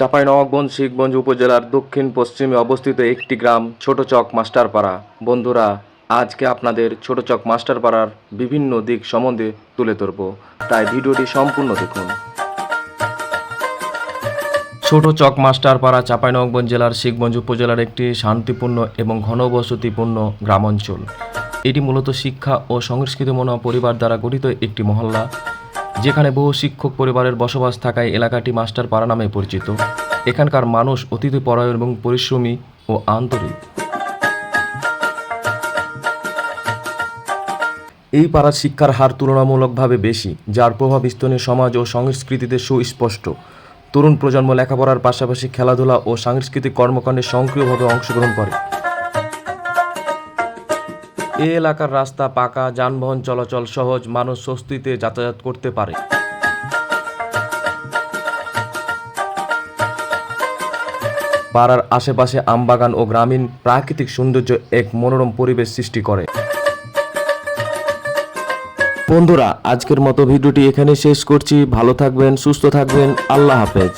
চাঁপাইনবাবগঞ্জ, শিখগঞ্জ উপজেলার দক্ষিণ পশ্চিমে অবস্থিত একটি গ্রাম, ছোট চক মাস্টারপাড়া। বন্ধুরা, আজকে আপনাদের ছোট চক মাস্টারপাড়ার বিভিন্ন দিক সম্বন্ধে তুলে ধরব। তাই ভিডিওটি সম্পূর্ণ দেখুন। ছোট চক মাস্টারপাড়া, চাঁপাইনবাবগঞ্জ জেলার শিখগঞ্জ উপজেলার একটি শান্তিপূর্ণ এবং ঘনবসতিপূর্ণ গ্রামাঞ্চল। এটি মূলত শিক্ষা ও সংস্কৃতিমনা পরিবার দ্বারা গঠিত একটি মহল্লা। যেখানে বহু শিক্ষক পরিবারের বসবাস থাকায় এলাকাটি মাস্টার পাড়া নামে পরিচিত। এখানকার মানুষ অতিথি পরায়ণ এবং পরিশ্রমী ও আন্তরিক। এই পাড়ার শিক্ষার হার তুলনামূলকভাবে বেশি, যার প্রভাব স্থানীয় সমাজ ও সংস্কৃতিতে সুস্পষ্ট। তরুণ প্রজন্ম লেখাপড়ার পাশাপাশি খেলাধুলা ও সাংস্কৃতিক কর্মকাণ্ডে সক্রিয়ভাবে অংশগ্রহণ করে। এই এলাকার রাস্তা পাকা, যানবাহন চলাচল সহজ, মানুষ স্বস্তিতে যাতায়াত করতে পারে। পাড়ার আশেপাশে আমবাগান ও গ্রামীণ প্রাকৃতিক সৌন্দর্য এক মনোরম পরিবেশ সৃষ্টি করে। বন্ধুরা, আজকের মতো ভিডিওটি এখানে শেষ করছি। ভালো থাকবেন, সুস্থ থাকবেন। আল্লাহ হাফেজ।